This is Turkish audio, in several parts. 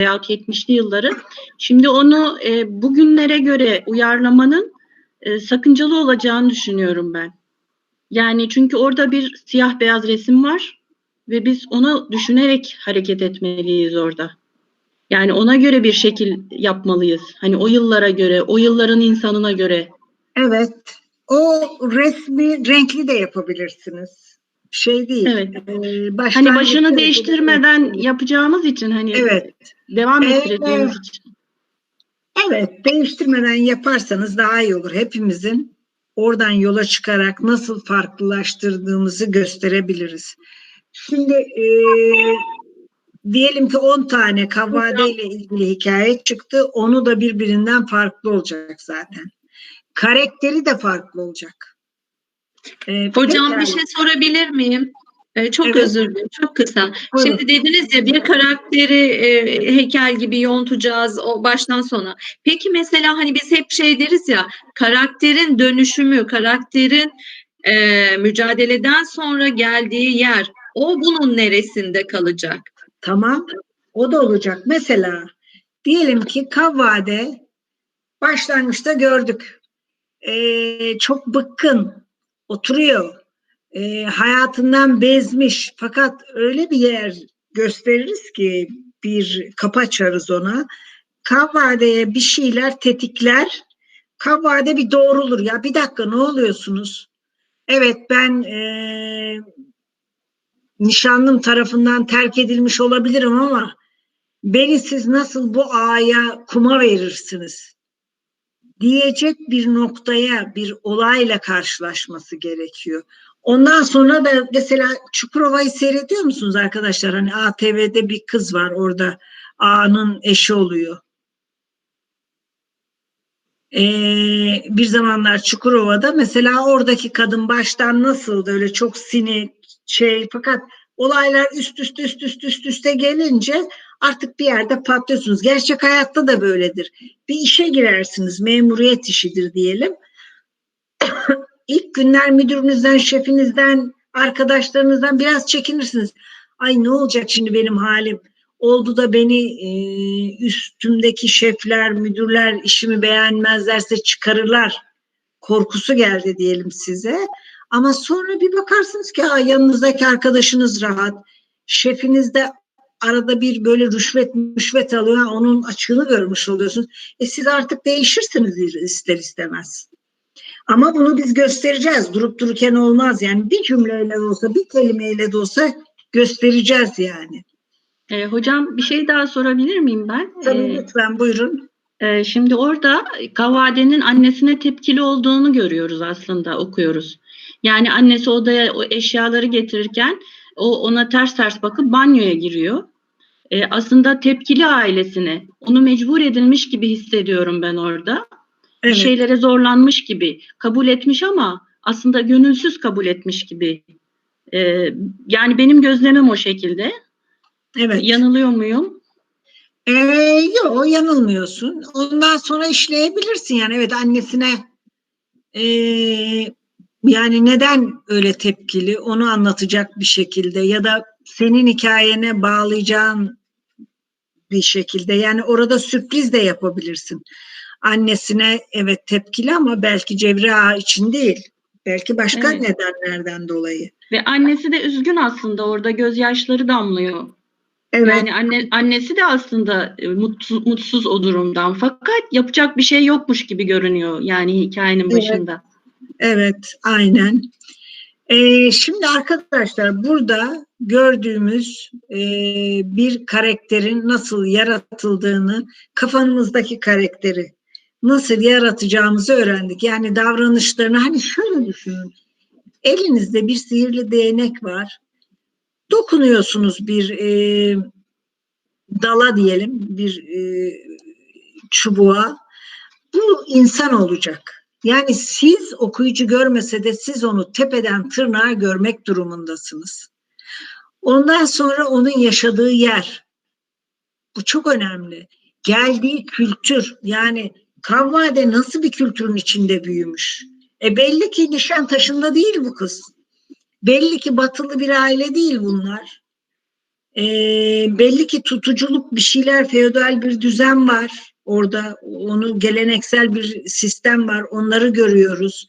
veyahut 70'li yılları. Şimdi onu e, bugünlere göre uyarlamanın e, sakıncalı olacağını düşünüyorum ben. Yani çünkü orada bir siyah beyaz resim var ve biz onu düşünerek hareket etmeliyiz orada. Yani ona göre bir şekil yapmalıyız. Hani o yıllara göre, o yılların insanına göre. Evet. O resmi renkli de yapabilirsiniz. Şey değil. Evet. Ee, Hani başını değiştirmeden yapacağımız için hani Evet. devam Evet. ettireceğimiz için. Evet, değiştirmeden yaparsanız daha iyi olur. Hepimizin oradan yola çıkarak nasıl farklılaştırdığımızı gösterebiliriz. Şimdi e, diyelim ki 10 tane kavade ile ilgili hikaye çıktı. Onu da birbirinden farklı olacak zaten. Karakteri de farklı olacak. E, Hocam bir şey sorabilir miyim? Ee, çok Evet. özür dilerim. Çok kısa. Buyurun. Şimdi dediniz ya bir karakteri e, heykel gibi yontacağız o baştan sona. Peki mesela hani biz hep şey deriz ya karakterin dönüşümü, karakterin e, mücadeleden sonra geldiği yer o bunun neresinde kalacak? Tamam. O da olacak. Mesela diyelim ki Kavvade başlangıçta gördük. Ee, çok bıkkın oturuyor. Ee, hayatından bezmiş. Fakat öyle bir yer gösteririz ki bir kapı açarız ona. Kavvade'ye bir şeyler tetikler. Kavvade bir doğrulur. Ya bir dakika ne oluyorsunuz? Evet ben ee, nişanlım tarafından terk edilmiş olabilirim ama beni siz nasıl bu ağaya kuma verirsiniz diyecek bir noktaya bir olayla karşılaşması gerekiyor. Ondan sonra da mesela Çukurova'yı seyrediyor musunuz arkadaşlar? Hani ATV'de bir kız var orada ağanın eşi oluyor. Ee, bir zamanlar Çukurova'da mesela oradaki kadın baştan nasıldı öyle çok sinik şey fakat olaylar üst üste üst üste üst üste gelince artık bir yerde patlıyorsunuz. Gerçek hayatta da böyledir. Bir işe girersiniz memuriyet işidir diyelim. İlk günler müdürünüzden, şefinizden, arkadaşlarınızdan biraz çekinirsiniz. Ay ne olacak şimdi benim halim? Oldu da beni e, üstümdeki şefler, müdürler işimi beğenmezlerse çıkarırlar. Korkusu geldi diyelim size. Ama sonra bir bakarsınız ki "Aa, yanınızdaki arkadaşınız rahat. Şefiniz de arada bir böyle rüşvet rüşvet alıyor. Ha, Onun açığını görmüş oluyorsunuz. E siz artık değişirsiniz ister istemez. Ama bunu biz göstereceğiz. Durup dururken olmaz. Yani bir cümleyle de olsa, bir kelimeyle de olsa göstereceğiz yani. Ee, hocam bir şey daha sorabilir miyim ben? Tabii Ee, lütfen buyurun. e, şimdi orada Kavade'nin annesine tepkili olduğunu görüyoruz aslında okuyoruz. Yani annesi odaya o eşyaları getirirken o ona ters ters bakıp banyoya giriyor. Ee, aslında tepkili ailesine onu mecbur edilmiş gibi hissediyorum ben orada. Bir Evet. şeylere zorlanmış gibi kabul etmiş ama aslında gönülsüz kabul etmiş gibi. Ee, yani benim gözlemim o şekilde. evet. Yanılıyor muyum? Ee, yok yanılmıyorsun. Ondan sonra işleyebilirsin yani evet annesine ee, yani neden öyle tepkili onu anlatacak bir şekilde ya da senin hikayene bağlayacağın bir şekilde yani orada sürpriz de yapabilirsin. Annesine evet tepkili ama belki Cevri Ağa için değil. Belki başka Evet. nedenlerden dolayı. Ve annesi de üzgün aslında orada gözyaşları damlıyor. Evet. Yani anne annesi de aslında e, mutsuz, mutsuz o durumdan. Fakat yapacak bir şey yokmuş gibi görünüyor yani hikayenin Evet. başında. Evet, aynen. Ee, şimdi arkadaşlar burada gördüğümüz e, bir karakterin nasıl yaratıldığını, kafanızdaki karakteri nasıl yaratacağımızı öğrendik. Yani davranışlarını hani şöyle düşünün. Elinizde bir sihirli değnek var. Dokunuyorsunuz bir e, dala diyelim, bir e, çubuğa. Bu insan olacak. Yani siz okuyucu görmese de siz onu tepeden tırnağa görmek durumundasınız. Ondan sonra onun yaşadığı yer. Bu çok önemli. Geldiği kültür yani Kavvade nasıl bir kültürün içinde büyümüş? E belli ki Nişantaşı'nda değil bu kız. Belli ki batılı bir aile değil bunlar. E, belli ki tutuculuk bir şeyler, feodal bir düzen var. Orada onu geleneksel bir sistem var. Onları görüyoruz.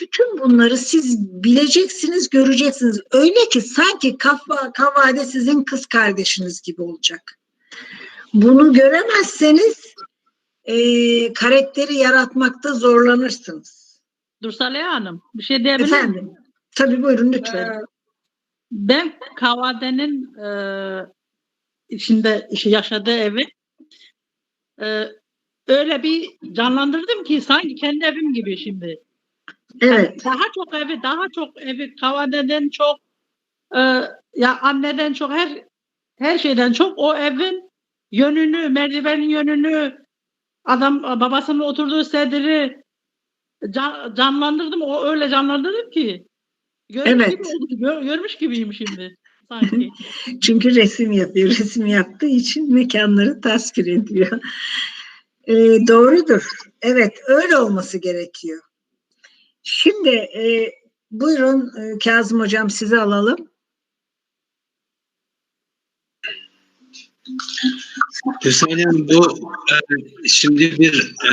Bütün bunları siz bileceksiniz, göreceksiniz. Öyle ki sanki kafa, kavade sizin kız kardeşiniz gibi olacak. Bunu göremezseniz e, karakteri yaratmakta zorlanırsınız. Dursaleya Hanım bir şey diyebilir miyim? Efendim? Tabii buyurun lütfen. Ee, Ben Kavade'nin e, içinde işi yaşadığı evi e, öyle bir canlandırdım ki sanki kendi evim gibi şimdi. evet. Daha çok evi, daha çok evi Kavade'den çok e, ya anneden çok her her şeyden çok o evin yönünü, merdivenin yönünü, adam babasının oturduğu sediri can- canlandırdım. O öyle canlandırdım ki. Görmüş Evet. gibi oldu, gör- görmüş gibiyim şimdi sanki. Çünkü resim yapıyor. Resim yaptığı için mekanları tasvir ediyor. Ee, doğrudur. Evet, öyle olması gerekiyor. Şimdi e, buyurun e, Kazım Hocam sizi alalım. Hüseyin bu e, şimdi bir e,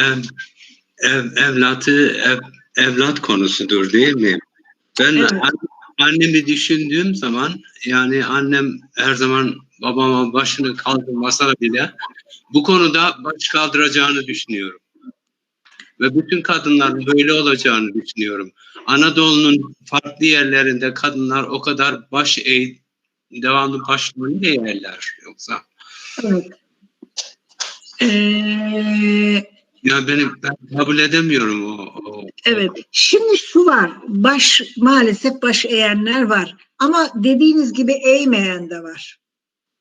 ev, evlatı ev, evlat konusudur değil mi? Ben Evet. An- annemi düşündüğüm zaman yani annem her zaman babama başını kaldırmasa bile bu konuda baş kaldıracağını düşünüyorum. Ve bütün kadınların böyle olacağını düşünüyorum. Anadolu'nun farklı yerlerinde kadınlar o kadar baş eğ devamlı başlarını eğerler yoksa. Evet. Ee, Ya benim ben kabul edemiyorum o. o Evet. Şimdi şu var. Baş maalesef baş eğenler var. Ama dediğiniz gibi eğmeyen de var.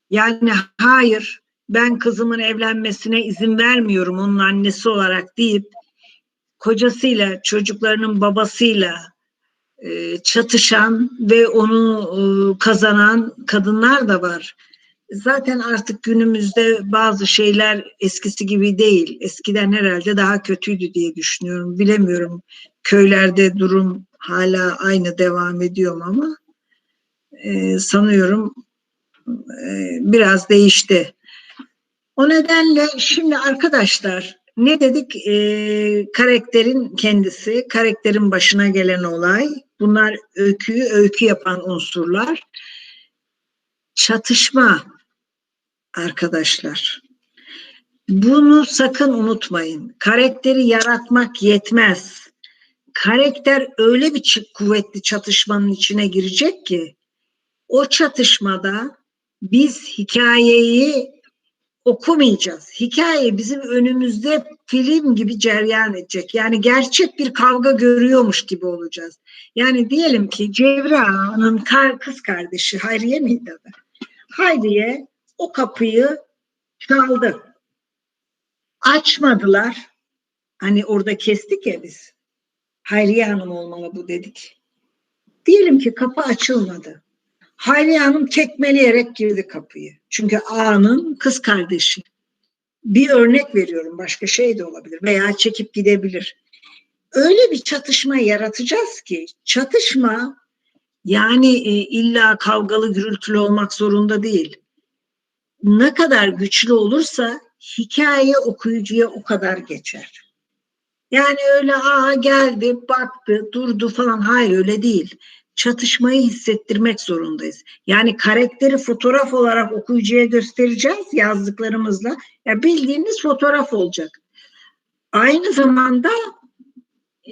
Yani hayır ben kızımın evlenmesine izin vermiyorum onun annesi olarak deyip kocasıyla çocuklarının babasıyla çatışan ve onu kazanan kadınlar da var. Zaten artık günümüzde bazı şeyler eskisi gibi değil. Eskiden herhalde daha kötüydü diye düşünüyorum. Bilemiyorum köylerde durum hala aynı devam ediyor mu ama e, sanıyorum e, biraz değişti. O nedenle şimdi arkadaşlar ne dedik? E, karakterin kendisi, karakterin başına gelen olay. Bunlar öyküyü öykü yapan unsurlar. Çatışma arkadaşlar. Bunu sakın unutmayın. Karakteri yaratmak yetmez. Karakter öyle bir kuvvetli çatışmanın içine girecek ki o çatışmada biz hikayeyi okumayacağız. Hikaye bizim önümüzde film gibi ceryan edecek. Yani gerçek bir kavga görüyormuş gibi olacağız. Yani diyelim ki kar, kız kardeşi Hayriye miydi adı? Hayriye o kapıyı çaldı. Açmadılar. Hani orada kestik ya biz. Hayriye Hanım olmalı bu dedik. Diyelim ki kapı açılmadı. Hayriye Hanım tekmeleyerek girdi kapıyı. Çünkü ağanın kız kardeşi. Bir örnek veriyorum başka şey de olabilir veya çekip gidebilir. Öyle bir çatışma yaratacağız ki çatışma yani e, illa kavgalı gürültülü olmak zorunda değil. Ne kadar güçlü olursa hikaye okuyucuya o kadar geçer. Yani öyle aa geldi, baktı, durdu falan hayır öyle değil. Çatışmayı hissettirmek zorundayız. Yani karakteri fotoğraf olarak okuyucuya göstereceğiz yazdıklarımızla. Ya bildiğiniz fotoğraf olacak. Aynı zamanda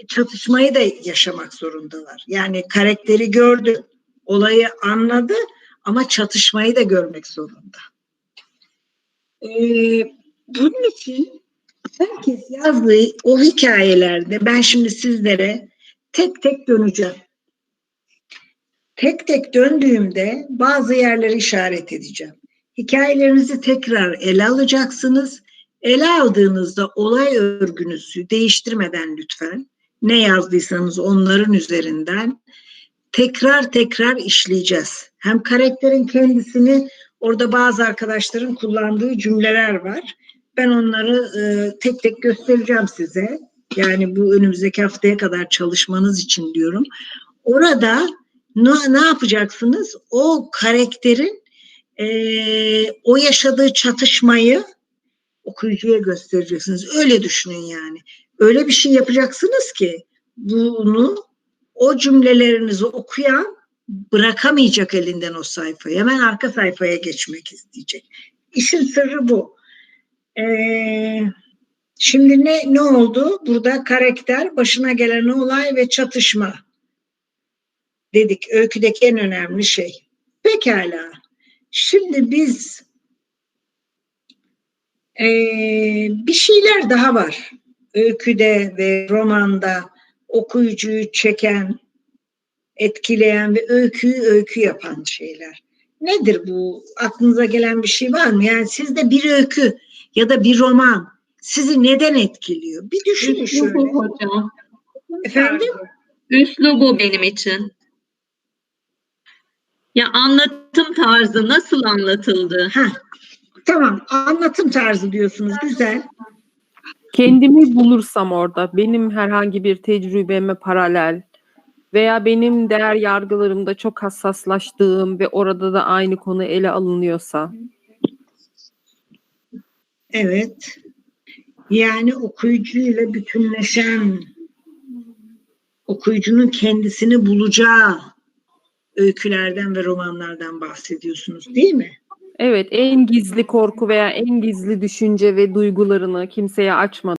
çatışmayı da yaşamak zorundalar. Yani karakteri gördü, olayı anladı ama çatışmayı da görmek zorunda. Ee, bunun için herkes yazdığı o hikayelerde ben şimdi sizlere tek tek döneceğim. Tek tek döndüğümde bazı yerleri işaret edeceğim. Hikayelerinizi tekrar ele alacaksınız. Ele aldığınızda olay örgünüzü değiştirmeden lütfen ne yazdıysanız onların üzerinden tekrar tekrar işleyeceğiz. Hem karakterin kendisini orada bazı arkadaşların kullandığı cümleler var. Ben onları e, tek tek göstereceğim size. Yani bu önümüzdeki haftaya kadar çalışmanız için diyorum. Orada ne, ne yapacaksınız? O karakterin Ee, o yaşadığı çatışmayı okuyucuya göstereceksiniz. Öyle düşünün yani. Öyle bir şey yapacaksınız ki bunu o cümlelerinizi okuyan bırakamayacak elinden o sayfayı. Hemen arka sayfaya geçmek isteyecek. İşin sırrı bu. Ee, şimdi ne ne oldu? Burada karakter, başına gelen olay ve çatışma dedik. Öyküdeki en önemli şey. Pekala. Şimdi biz ee, bir şeyler daha var. Öyküde ve romanda okuyucuyu çeken, etkileyen ve öyküyü öykü yapan şeyler. Nedir bu? Aklınıza gelen bir şey var mı? Yani sizde bir öykü ya da bir roman sizi neden etkiliyor? Bir düşünün şöyle. Üslubu hocam. Efendim? Üslubu benim için. Ya anlatım tarzı nasıl anlatıldı? Ha, tamam. Anlatım tarzı diyorsunuz. Güzel. kendimi bulursam orada benim herhangi bir tecrübeme paralel veya benim değer yargılarımda çok hassaslaştığım ve orada da aynı konu ele alınıyorsa Evet. Yani okuyucuyla bütünleşen, okuyucunun kendisini bulacağı öykülerden ve romanlardan bahsediyorsunuz değil mi? evet en gizli korku veya en gizli düşünce ve duygularını kimseye açmadan